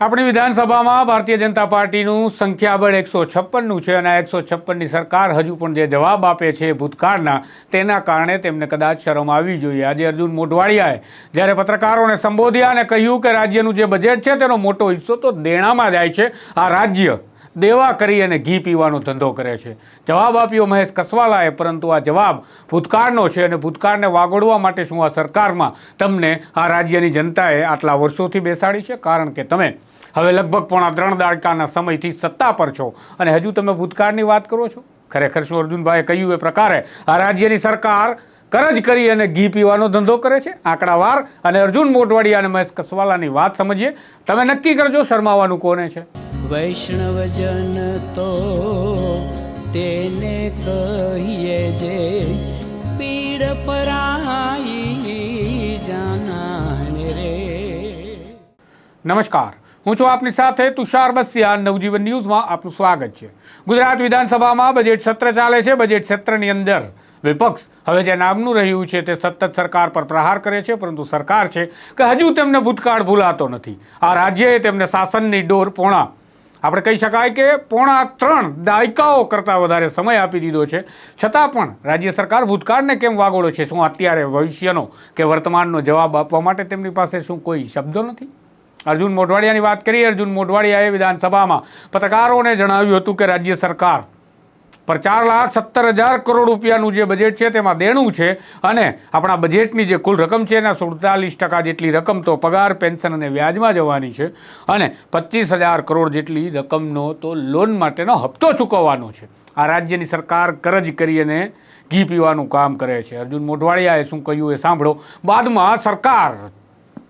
આપણી વિધાનસભામાં ભારતીય જનતા પાર્ટીનું સંખ્યાબળ એકસો છપ્પનનું છે અને આ એકસો છપ્પનની સરકાર હજુ પણ જે જવાબ આપે છે ભૂતકાળના, તેના કારણે તેમને કદાચ શરમ આવવી જોઈએ. આજે અર્જુન મોઢવાડિયાએ જ્યારે પત્રકારોને સંબોધ્યા અને કહ્યું કે રાજ્યનું જે બજેટ છે તેનો મોટો હિસ્સો તો દેણામાં જાય છે, આ રાજ્ય દેવા કરી અને ઘી પીવાનો ધંધો કરે છે. જવાબ આપ્યો મહેશ કસવાલાએ, પરંતુ આ જવાબ ભૂતકાળનો છે અને ભૂતકાળને વાગોડવા માટે શું આ સરકારમાં તમને આ રાજ્યની જનતાએ આટલા વર્ષોથી બેસાડી છે? કારણ કે તમે હવે લગભગ પોણા ત્રણ દાડકાના સમયથી સત્તા પર છો. અને હજુ તમે ભૂતકાળની વાત કરો છો? ખરેખર શું અર્જુનભાઈએ કહ્યું એ પ્રકારે આ રાજ્યની સરકાર કરજ કરી અને ઘી પીવાનો ધંધો કરે છે? આંકડાવાર અને અર્જુન મોટવાડિયા અને મહેશ કસવાલાની વાત સમજીએ. તમે નક્કી કરજો શરમાવાનું કોને છે? વૈષ્ણવજન તો તેને કહીએ જે પીડ પરાઈ જાનાને રે. નમસ્કાર. હું છું આપની સાથે તુષાર બસિયા. નવજીવન ન્યૂઝમાં આપનું સ્વાગત છે. ગુજરાત વિધાનસભામાં બજેટ સત્ર ચાલે છે. બજેટ સત્રની અંદર વિપક્ષ હવે જે નામનું રહ્યું છે તે સતત સરકાર પર પ્રહાર કરે છે, પરંતુ સરકાર છે કે હજુ તેમને ભૂતકાળ ભૂલાતો નથી. આ રાજ્યએ તેમને શાસનની ડોર પોણા. આપણે કહી શકાય કે પોણા ત્રણ દાયકાઓ કરતાં વધારે સમય આપી દીધો છે. છતાં પણ રાજ્ય સરકાર ભૂતકાળને કેમ વાગોળો છે? શું અત્યારે ભવિષ્યનો કે વર્તમાનનો જવાબ આપવા માટે તેમની પાસે શું કોઈ શબ્દો નથી? અર્જુન મોઢવાડિયાની વાત કરીએ, અર્જુન મોઢવાડિયાએ વિધાનસભામાં પત્રકારોને જણાવ્યું હતું કે રાજ્ય સરકાર પર ચાર લાખ સત્તર હજાર કરોડ રૂપિયાનું જે બજેટ છે તેમાં દેણું છે અને આપણા બજેટની જે કુલ રકમ છે એના સુડતાલીસ ટકા જેટલી રકમ તો પગાર, પેન્શન અને વ્યાજમાં જવાની છે અને પચીસ હજાર કરોડ જેટલી રકમનો તો લોન માટેનો હપ્તો ચૂકવવાનો છે. આ રાજ્યની સરકાર કરજ કરી અને ઘી પીવાનું કામ કરે છે. અર્જુન મોઢવાડિયાએ શું કહ્યું એ સાંભળો. બાદમાં સરકાર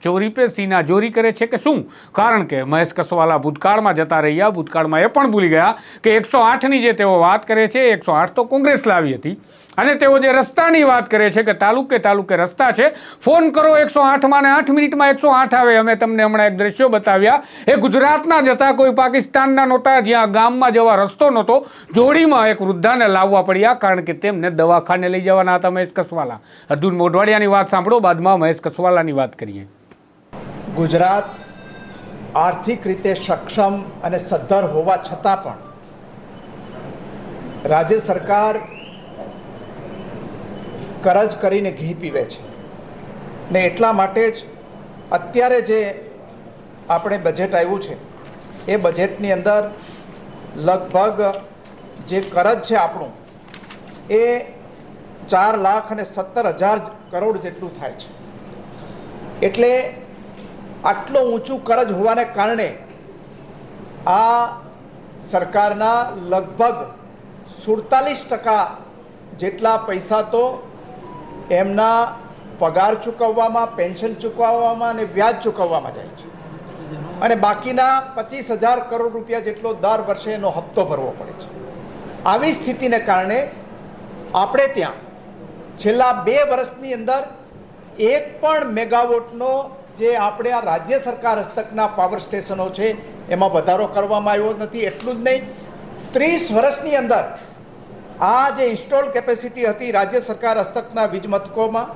ચોરી પે સીના ચોરી કરે છે કે શું? કારણ કે મહેશ કસવાલા ભૂતકાળમાં જતા રહ્યા. ભૂતકાળમાં એ પણ ભૂલી ગયા કે એકસો આઠની જે તેઓ વાત કરે છે એકસો આઠ તો કોંગ્રેસ લાવી હતી. અને તેઓ જે રસ્તાની વાત કરે છે કે તાલુકે તાલુકે રસ્તા છે, ફોન કરો એકસો આઠમાં ને આઠ મિનિટમાં એકસો આઠ આવે. અમે તમને હમણાં એક દ્રશ્યો બતાવ્યા. એ ગુજરાતના જતા કોઈ પાકિસ્તાનના નહોતા, જ્યાં ગામમાં જવા રસ્તો નહોતો. જોડીમાં એક વૃદ્ધાને લાવવા પડ્યા કારણ કે તેમને દવાખાને લઈ જવાના હતા મહેશ કસવાલા. અર્જુન મોઢવાડિયાની વાત સાંભળો, બાદમાં મહેશ કસવાલાની વાત કરીએ. ગુજરાત આર્થિક રીતે સક્ષમ અને સદ્ધર હોવા છતાં પણ રાજ્ય સરકાર કરજ કરીને ઘી પીવે છે. ને એટલા માટે જ અત્યારે જે આપણે બજેટ આવ્યું છે, એ બજેટની અંદર લગભગ જે કરજ છે આપણું, એ ચાર લાખ અને સત્તર હજાર કરોડ જેટલું થાય છે. એટલે આટલું ઊંચું કરજ હોવાને કારણે આ સરકારના લગભગ સુડતાલીસ ટકા જેટલા પૈસા તો એમના પગાર ચૂકવવામાં, પેન્શન ચૂકવવામાં અને વ્યાજ ચૂકવવામાં જાય છે. અને બાકીના પચીસ હજાર કરોડ રૂપિયા જેટલો દર વર્ષે એનો હપ્તો ભરવો પડે છે. આવી સ્થિતિને કારણે આપણે ત્યાં છેલ્લા બે વર્ષની અંદર એક પણ મેગાવોટનો જે આપણે આ રાજ્ય સરકાર હસ્તકના પાવર સ્ટેશનો છે, એમાં વધારો કરવામાં આવ્યો નથી, એટલું જ નહીં. ત્રીસ વર્ષની અંદર આ જે ઇન્સ્ટોલ કેપેસિટી હતી રાજ્ય સરકાર હસ્તકના વીજ મથકોમાં,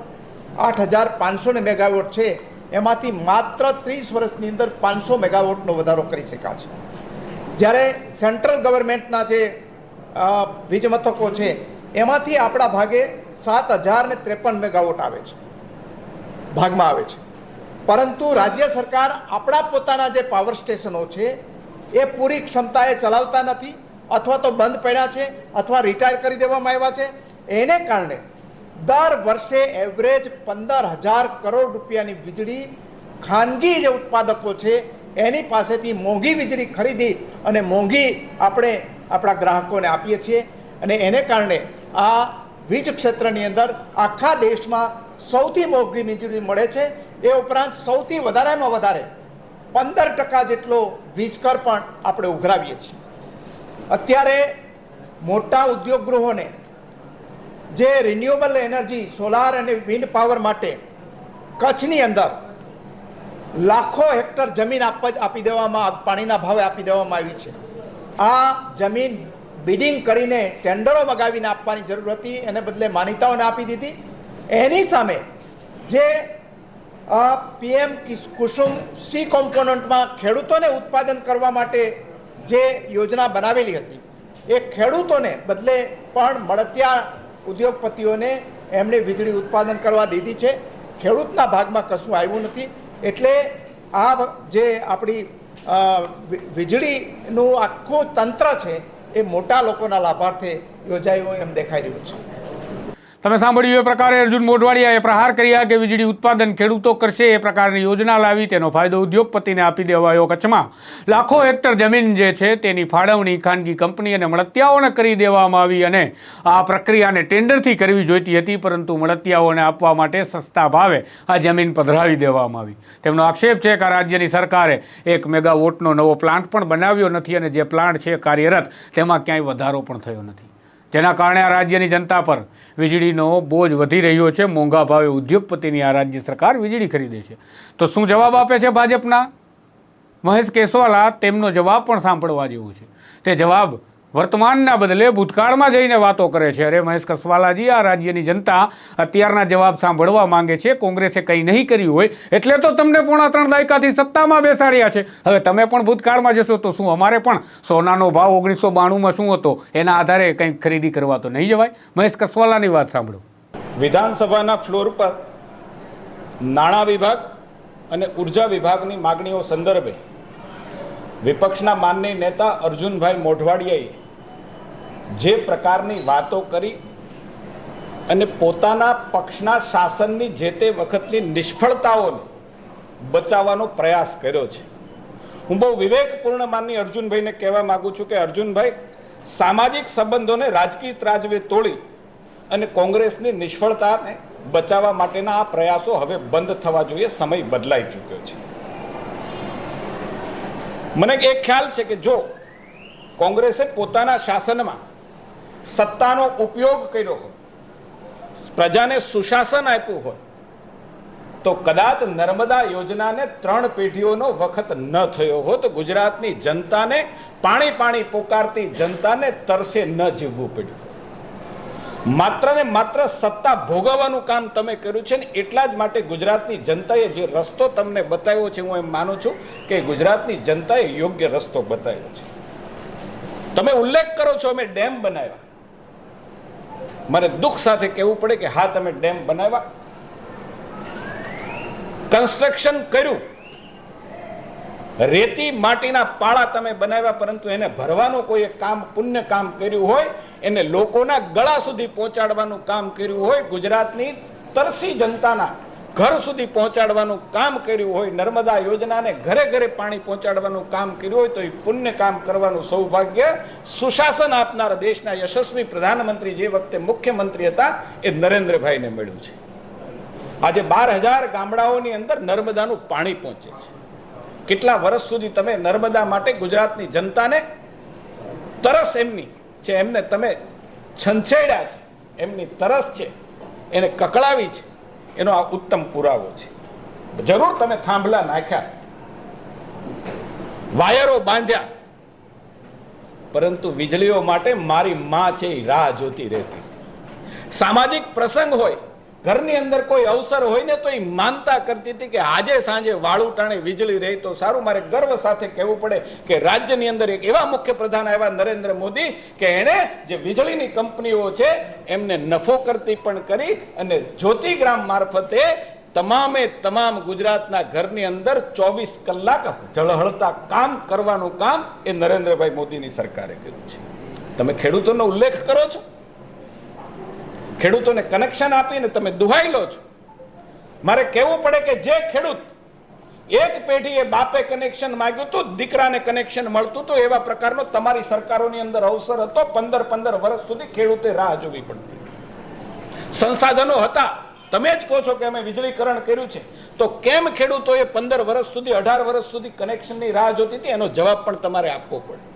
આઠ હજાર પાંચસો ને મેગાવોટ છે, એમાંથી માત્ર ત્રીસ વર્ષની અંદર પાંચસો મેગાવોટનો વધારો કરી શકાય છે. જ્યારે સેન્ટ્રલ ગવર્મેન્ટના જે વીજ મથકો છે, એમાંથી આપણા ભાગે સાત હજાર ત્રેપન મેગાવોટ આવે છે, ભાગમાં આવે છે. પરંતુ રાજ્ય સરકાર આપણા પોતાના જે પાવર સ્ટેશનો છે, એ પૂરી ક્ષમતાએ ચલાવતા નથી, અથવા તો બંધ પડ્યા છે, અથવા રિટાયર કરી દેવામાં આવ્યા છે. એને કારણે દર વર્ષે એવરેજ પંદર હજાર કરોડ રૂપિયાની વીજળી ખાનગી જે ઉત્પાદકો છે, એની પાસેથી મોંઘી વીજળી ખરીદી અને મોંઘી આપણે આપણા ગ્રાહકોને આપીએ છીએ. અને એને કારણે આ વીજ ક્ષેત્રની અંદર આખા દેશમાં સૌથી મોંઘી વીજળી મળે છે. એ ઉપરાંત સૌથી વધારેમાં વધારે પંદર ટકા જેટલો વીજકર પણ આપણે ઉઘરાવીએ છીએ. અત્યારે મોટા ઉદ્યોગ ગૃહોને જે રિન્યુએબલ એનર્જી સોલાર અને વિન્ડ પાવર માટે કચ્છની અંદર લાખો હેક્ટર જમીન આપી દેવામાં પાણીના ભાવે આપી દેવામાં આવી છે. આ જમીન બિડિંગ કરીને ટેન્ડરો મગાવીને આપવાની જરૂર હતી, એને બદલે માન્યતાઓને આપી દીધી. એની સામે જે પીએમ કુસુમ સી કોમ્પોનન્ટમાં ખેડૂતોને ઉત્પાદન કરવા માટે જે યોજના બનાવેલી હતી, એ ખેડૂતોને બદલે પણ મળતિયા ઉદ્યોગપતિઓને એમણે વીજળી ઉત્પાદન કરવા દીધી છે. ખેડૂતના ભાગમાં કશું આવ્યું નથી. એટલે આ જે આપણી વીજળીનું આખું તંત્ર છે, એ મોટા લોકોના લાભાર્થે યોજાયું એમ દેખાઈ રહ્યું છે. તમે સાંભળ્યું એ પ્રકારે અર્જુન મોઢવાડિયાએ પ્રહાર કર્યા કે વીજળી ઉત્પાદન ખેડૂતો કરશે એ પ્રકારની યોજના લાવી તેનો ફાયદો ઉદ્યોગપતિને આપી દેવાયો કચ્છમાં. લાખો હેક્ટર જમીન જે છે તેની ફાળવણી ખાનગી કંપની અને મળતિયાઓને કરી દેવામાં આવી અને આ પ્રક્રિયાને ટેન્ડરથી કરવી જોઈતી હતી, પરંતુ મળતિયાઓને આપવા માટે સસ્તા ભાવે આ જમીન પધરાવી દેવામાં આવી. તેમનો આક્ષેપ છે કે રાજ્યની સરકારે એક મેગાવોટનો નવો પ્લાન્ટ પણ બનાવ્યો નથી અને જે પ્લાન્ટ છે કાર્યરત, તેમાં ક્યાંય વધારો પણ થયો નથી. જેના કારણે આ રાજ્યની જનતા પર વીજળીનો બોજ વધી રહ્યો છે. મોંઘા ભાવે ઉદ્યોગપતિની આ રાજ્ય સરકાર વીજળી ખરીદે છે. તો શું જવાબ આપે છે ભાજપના? મહેશ કેસવાલા તેમનો જવાબ પણ સાંભળવા જેવું છે. તે જવાબ વર્તમાનના બદલે ભૂતકાળમાં જઈને વાતો કરે છે. અરે મહેશ કસવાલાજી, આ રાજ્યની જનતા અત્યારના જવાબ સાંભળવા માંગે છે. કોંગ્રેસે કંઈ નહીં કર્યું હોય એટલે તો તમને પોણા ત્રણ દાયકાથી સત્તામાં બેસાડ્યા છે. હવે તમે પણ ભૂતકાળમાં જશો તો શું? અમારે પણ સોનાનો ભાવ ઓગણીસો બાણુંમાં શું હતો? એના આધારે કંઈક ખરીદી કરવા તો નહીં જવાય? મહેશ કસવાલાની વાત સાંભળો. વિધાનસભાના ફ્લોર પર નાણાં વિભાગ અને ઊર્જા વિભાગની માગણીઓ સંદર્ભે વિપક્ષના માનનીય નેતા અર્જુનભાઈ મોઢવાડિયાએ જે પ્રકારની વાતો કરી અને પોતાના પક્ષના શાસનની જે તે વખતની નિષ્ફળતાઓને બચાવવાનો પ્રયાસ કર્યો છે. હું બહુ વિવેકપૂર્ણ માનની અર્જુનભાઈને કહેવા માગું છું કે અર્જુનભાઈ, સામાજિક સંબંધોને રાજકીય ત્રાજવે તોડી અને કોંગ્રેસની નિષ્ફળતાને બચાવવા માટેના આ પ્રયાસો હવે બંધ થવા જોઈએ, સમય બદલાઈ ચૂક્યો છે. મને એક ખ્યાલ છે કે જો કોંગ્રેસે પોતાના શાસનમાં સત્તાનો ઉપયોગ કર્યો હોય, પ્રજાને સુશાસન આપ્યું હોય, તો કદાચ નર્મદા યોજનાને ત્રણ પેઢીઓનો વખત ન થયો હોત, ગુજરાતની જનતાને પાણી પાણી પોકારતી જનતાને તરસે ન જીવવું પડ્યું. માત્ર ને માત્ર સત્તા ભોગવવાનું કામ તમે કર્યું છે ને, એટલા જ માટે ગુજરાતની જનતાએ જે રસ્તો તમને બતાવ્યો છે, હું એમ માનું છું કે ગુજરાતની જનતાએ યોગ્ય રસ્તો બતાવ્યો છે. તમે ઉલ્લેખ કરો છો, અમે ડેમ બનાવ્યા. મારે દુઃખ સાથે કહેવું પડે કે હા, તમે ડેમ બનાવ્યા. કન્સ્ટ્રક્શન કર્યું. રેતી માટીના પાળા તમે બનાવ્યા, પરંતુ એને ભરવાનું કોઈ કામ, પુણ્ય કામ કર્યું હોય, એને લોકોના ગળા સુધી પહોંચાડવાનું કામ કર્યું હોય, ગુજરાતની તરસી જનતાના ઘર સુધી પહોંચાડવાનું કામ કર્યું હોય, નર્મદા યોજનાને ઘરે ઘરે પાણી પહોંચાડવાનું કામ કર્યું હોય, તો એ પુણ્ય કામ કરવાનું સૌભાગ્ય સુશાસન આપનાર દેશના યશસ્વી પ્રધાનમંત્રી જે વખતે મુખ્યમંત્રી હતા, એ નરેન્દ્રભાઈને મળ્યું છે. આજે બાર હજાર ગામડાઓની અંદર નર્મદાનું પાણી પહોંચે છે. કેટલા વર્ષ સુધી તમે નર્મદા માટે ગુજરાતની જનતાને તરસ એમની છે, એમને તમે છંછેડ્યા છે. એમની તરસ છે, એને કકળાવી છે. એનો આ ઉત્તમ પુરાવો છે. જરૂર તમે થાંભલા નાખ્યા. વાયરો બાંધ્યા. પરંતુ વીજળીઓ માટે મારી માં છે એ રાહ જોતી રહેતી. સામાજિક પ્રસંગ હોય ઘરની અંદર કોઈ અવસર હોય ને તો એ માનતા કરતી હતી કે આજે સાંજે વાળું ટાણે વીજળી રહી તો સારું, મારે ગર્વ સાથે કહેવું પડે કે રાજ્યની અંદર એક એવા મુખ્ય પ્રધાન આવ્યા નરેન્દ્ર મોદી કે એણે જે વીજળીની કંપનીઓ છે એમને નફો કરતી પણ કરી અને જ્યોતિગ્રામ મારફતે તમામે તમામ ગુજરાતના ઘરની અંદર ચોવીસ કલાક ઝળહળતા કામ કરવાનું કામ એ નરેન્દ્રભાઈ મોદીની સરકારે કર્યું છે. તમે ખેડૂતોનો ઉલ્લેખ કરો છો? ખેડૂતોને કનેક્શન આપીને તમે દુહાઈ લો છો. મારે કહેવું પડે કે જે ખેડૂત એક પેઢીએ બાપે કનેક્શન માંગ્યું હતું દીકરાને કનેક્શન મળતું હતું એવા પ્રકારનો તમારી સરકારોની અંદર અવસર હતો, પંદર પંદર વર્ષ સુધી ખેડૂતે રાહ જોવી પડતી. સંસાધનો હતા. તમે જ કહો છો કે અમે વીજળીકરણ કર્યું છે. તો કેમ ખેડૂતોએ પંદર વર્ષ સુધી, અઢાર વર્ષ સુધી કનેક્શનની રાહ જોતી હતી? એનો જવાબ પણ તમારે આપવો પડે.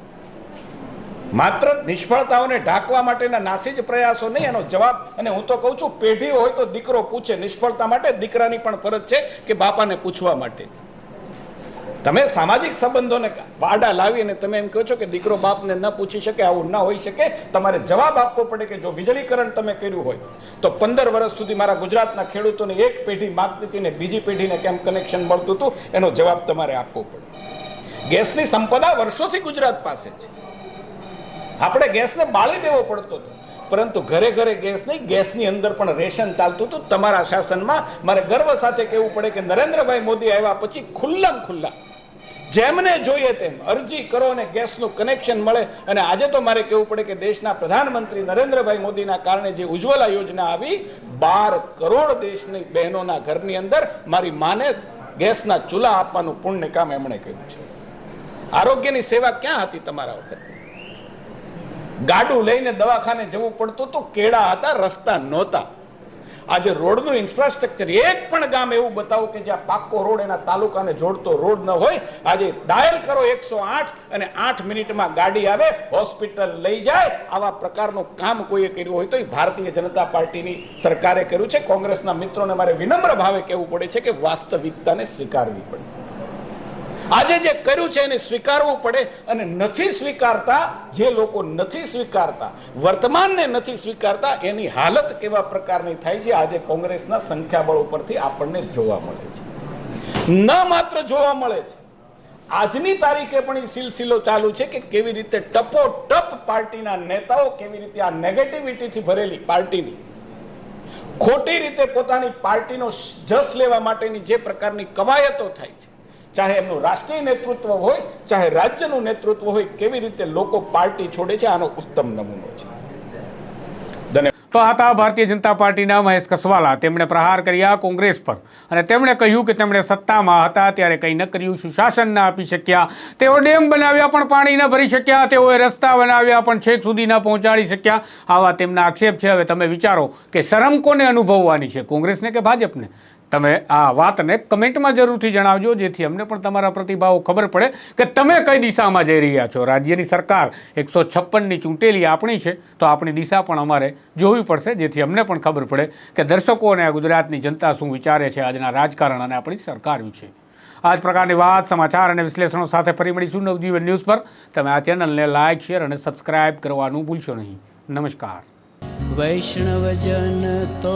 માત્ર નિષ્ફળતાઓને ઢાંકવા માટેના નાસી જ પ્રયાસો નહીં, એનો જવાબ, અને હું તો કહું છું, પેઢી હોય તો દીકરો પૂછે. નિષ્ફળતા માટે દીકરાની પણ ફરજ છે કે બાપાને પૂછવા માટે. તમે સામાજિક સંબંધોને વાડા લાવી અને તમે એમ કહો છો કે દીકરો બાપને ન પૂછી શકે, આવું ન હોઈ શકે, તમારે જવાબ આપવો પડે કે જો વીજળીકરણ તમે કર્યું હોય, તો પંદર વર્ષ સુધી મારા ગુજરાતના ખેડૂતોને એક પેઢી માગતી હતી ને બીજી પેઢીને કેમ કનેક્શન મળતું હતું? એનો જવાબ તમારે આપવો પડે. ગેસની સંપદા વર્ષોથી ગુજરાત પાસે છે. આપણે ગેસને બાળી દેવો પડતો હતો. પરંતુ ઘરે ઘરે ગેસ નહીં, ગેસની અંદર પણ રેશન ચાલતું હતું. તમારા શાસનમાં મારે ગર્વ સાથે કહેવું પડે કે નરેન્દ્રભાઈ મોદી આવ્યા પછી ખુલ્લમ ખુલ્લા. જેમને જોઈએ તેમ અરજી કરો અને ગેસનું કનેક્શન મળે. અને આજે તો મારે કહેવું પડે કે દેશના પ્રધાનમંત્રી નરેન્દ્રભાઈ મોદીના કારણે જે ઉજ્જવલા યોજના આવી, બાર કરોડ દેશની બહેનોના ઘરની અંદર મારી માને ગેસના ચૂલા આપવાનું પુણ્ય કામ એમણે કર્યું છે. આરોગ્યની સેવા ક્યાં હતી તમારા વખતે ગાડું લઈને દવાખાને જવું પડતું તો કેળા હતા, રસ્તા નહોતા. આજે રોડનું ઇન્ફ્રાસ્ટ્રક્ચર એક પણ ગામ એવું બતાવો કે જ્યાં પાક્કો રોડ એના તાલુકાને જોડતો રોડ ન હોય. આજે ડાયલ કરો એકસો આઠ અને આઠ મિનિટમાં ગાડી આવે, હોસ્પિટલ લઈ જાય. આવા પ્રકારનું કામ કોઈએ કર્યું હોય તો એ ભારતીય જનતા પાર્ટીની સરકારે કર્યું છે. કોંગ્રેસના મિત્રોને મારે વિનમ્ર ભાવે કહેવું પડે છે કે વાસ્તવિકતાને સ્વીકારવી પડે. આજે જે કર્યું છે એને સ્વીકારવું પડે અને નથી સ્વીકારતા, જે લોકો નથી સ્વીકારતા, વર્તમાનને નથી સ્વીકારતા, એની હાલત કેવા પ્રકારની થાય છે, આજે કોંગ્રેસના સંખ્યાબળ ઉપરથી આપણને જોવા મળે છે. ન માત્ર જોવા મળે છે, આજની તારીખે પણ એ સિલસિલો ચાલુ છે કે કેવી રીતે ટપો ટપ પાર્ટીના નેતાઓ કેવી રીતે આ નેગેટિવિટીથી ભરેલી પાર્ટીની, ખોટી રીતે પોતાની પાર્ટીનો જસ લેવા માટેની જે પ્રકારની કવાયતો થાય છે ચાહે એમનું રાષ્ટ્રીય નેતૃત્વ હોય, ચાહે રાજ્યનું નેતૃત્વ હોય, કેવી રીતે લોકો પાર્ટી છોડે છે, આનો ઉત્તમ નમૂનો છે. તો હતા ભારતીય જનતા પાર્ટીના મહેશ કસવાલા. તેમણે પ્રહાર કર્યા કોંગ્રેસ પર. અને તેમણે કહ્યું કે તેમણે સત્તામાં હતા, ત્યારે કંઈ ન કર્યું, સુશાસન ના આપી શક્યા. તેઓ ડેમ બનાવ્યા પણ પાણી ન ભરી શક્યા. તેઓએ રસ્તા બનાવ્યા પણ છેક સુધી ન પહોંચાડી શક્યા. આવા તેમના આક્ષેપ છે. હવે તમે વિચારો કે શરમ કોને અનુભવવાની છે? કોંગ્રેસને કે ભાજપને? તમે આ વાતને કમેન્ટમાં જરૂરથી જણાવજો, જેથી અમને પણ તમારા પ્રતિભાવો ખબર પડે કે તમે કઈ દિશામાં જઈ રહ્યા છો. રાજ્યની સરકાર એકસો છપ્પનની ચૂંટેલી આપણી છે, તો આપણી દિશા પણ અમારે જોવી પડશે, જેથી અમને પણ ખબર પડે કે દર્શકો અને ગુજરાતની જનતા શું વિચારે છે આજના રાજકારણ અને આપણી સરકાર વિશે. આ જ પ્રકારની વાત, સમાચાર અને વિશ્લેષણો સાથે ફરી મળીશું નવજીવન ન્યૂઝ પર. તમે આ ચેનલને લાઇક શેર અને સબસ્ક્રાઇબ કરવાનું ભૂલશો નહીં. નમસ્કાર. વૈષ્ણવજન તો